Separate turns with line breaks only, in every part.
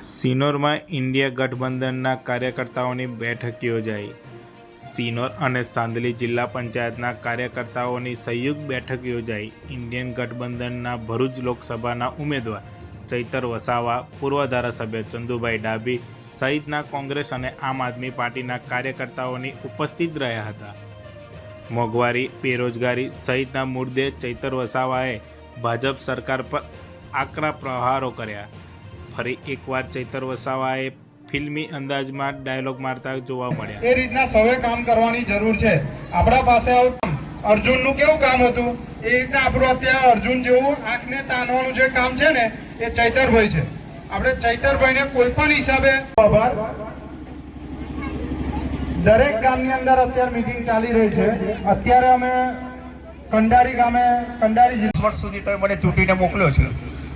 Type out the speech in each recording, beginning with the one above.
સિનોરમાં India ગઠબંધનના કાર્યકર્તાઓની બેઠક યોજાઈ. સિનોર અને સાંદલી જિલ્લા પંચાયતના કાર્યકર્તાઓની સંયુક્ત બેઠક યોજાઈ. ઇન્ડિયન ગઠબંધનના ભરૂચ લોકસભાના ઉમેદવાર ચૈતર વસાવા, પૂર્વ ધારાસભ્ય ચંદુભાઈ ડાભી સહિતના કોંગ્રેસ અને આમ આદમી પાર્ટીના કાર્યકર્તાઓની ઉપસ્થિત રહ્યા હતા. મોંઘવારી, બેરોજગારી સહિતના મુદ્દે ચૈતર વસાવાએ ભાજપ સરકાર પર આકરા પ્રહારો કર્યા. ફરી એકવાર ચૈતર વસાવાએ ફિલ્મી અંદાજમાં ડાયલોગ મારતા જોવા મળ્યા.
એ રીતના સૌએ કામ કરવાની જરૂર છે. આપણા પાસે અર્જુનનું કેવું કામ હતું? એ રીતના આપણું અત્યારે અર્જુન જેવું આંખને તાનવાનું જે કામ છે ને એ ચૈતરભાઈ છે. આપણે ચૈતરભાઈને કોઈ પણ હિસાબે આભાર. દરેક ગામની અંદર અત્યારે મીટિંગ ચાલી રહી છે. અત્યારે અમે કંડારી ગામે કંડારી જિલ્લા
વર્ષ સુધી તમે મને ચૂંટીને મોકલ્યો છે.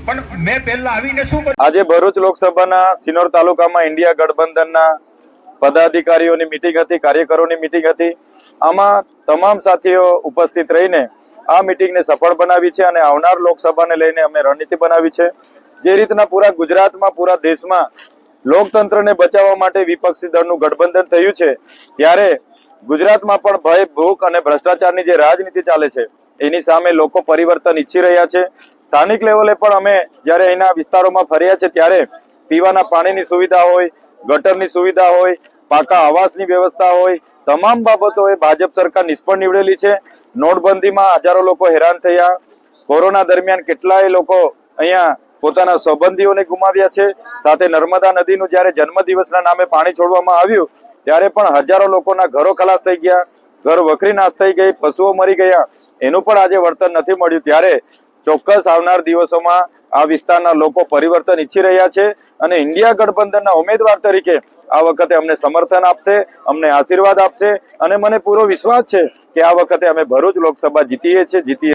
પણ મેં પહેલા આવીને શું
આજે ભરૂચ લોકસભાના સિનોર તાલુકામાં ઇન્ડિયા ગઠબંધનના પદાધિકારીઓની મિટિંગ હતી, કાર્યકરોની મિટિંગ હતી. આમાં તમામ સાથીઓ ઉપસ્થિત રહીને આ મિટિંગને સફળ બનાવી છે અને આવનાર લોકસભાને લઈને અમે રણનીતિ બનાવી છે. જે રીતના પૂરા ગુજરાતમાં, પૂરા દેશમાં લોકતંત્રને બચાવવા માટે વિપક્ષી દળનું ગઠબંધન થયું છે, ત્યારે ગુજરાતમાં પણ ભય, ભૂખ અને ભ્રષ્ટાચારની જે રાજનીતિ ચાલે છે, એની સામે લોકો પરિવર્તન ઈચ્છી રહ્યા છે. સ્થાનિક લેવલે પણ અમે જ્યારે અહીંના વિસ્તારોમાં ફર્યા છે ત્યારે પીવાના પાણીની સુવિધા હોય, ગટરની સુવિધા હોય, પાકા આવાસની વ્યવસ્થા હોય, તમામ બાબતોએ ભાજપ સરકાર નિષ્ફળ નીવડેલી છે. નોટબંધીમાં હજારો લોકો હેરાન થયા. કોરોના દરમિયાન કેટલાય લોકો અહીંયા પોતાના સંબંધીઓને ગુમાવ્યા છે. સાથે નર્મદા નદીનું જ્યારે જન્મદિવસના નામે પાણી છોડવામાં આવ્યું ત્યારે પણ હજારો લોકોના ઘરો ખલાસ થઈ ગયા, ઘર વખરી નાશ થઈ ગઈ, પશુઓ મરી ગયા. એનું પણ આજે વળતર નથી મળ્યું. ત્યારે ચોક્કસ આવનાર દિવસોમાં આ વિસ્તારના લોકો પરિવર્તન ઈચ્છી રહ્યા છે અને ઇન્ડિયા ગઠબંધનના ઉમેદવાર તરીકે આ વખતે અમને સમર્થન આપશે, અમને આશીર્વાદ આપશે અને મને પૂરો વિશ્વાસ છે કે આ વખતે અમે ભરૂચ લોકસભા જીતીએ છીએ, જીતીએ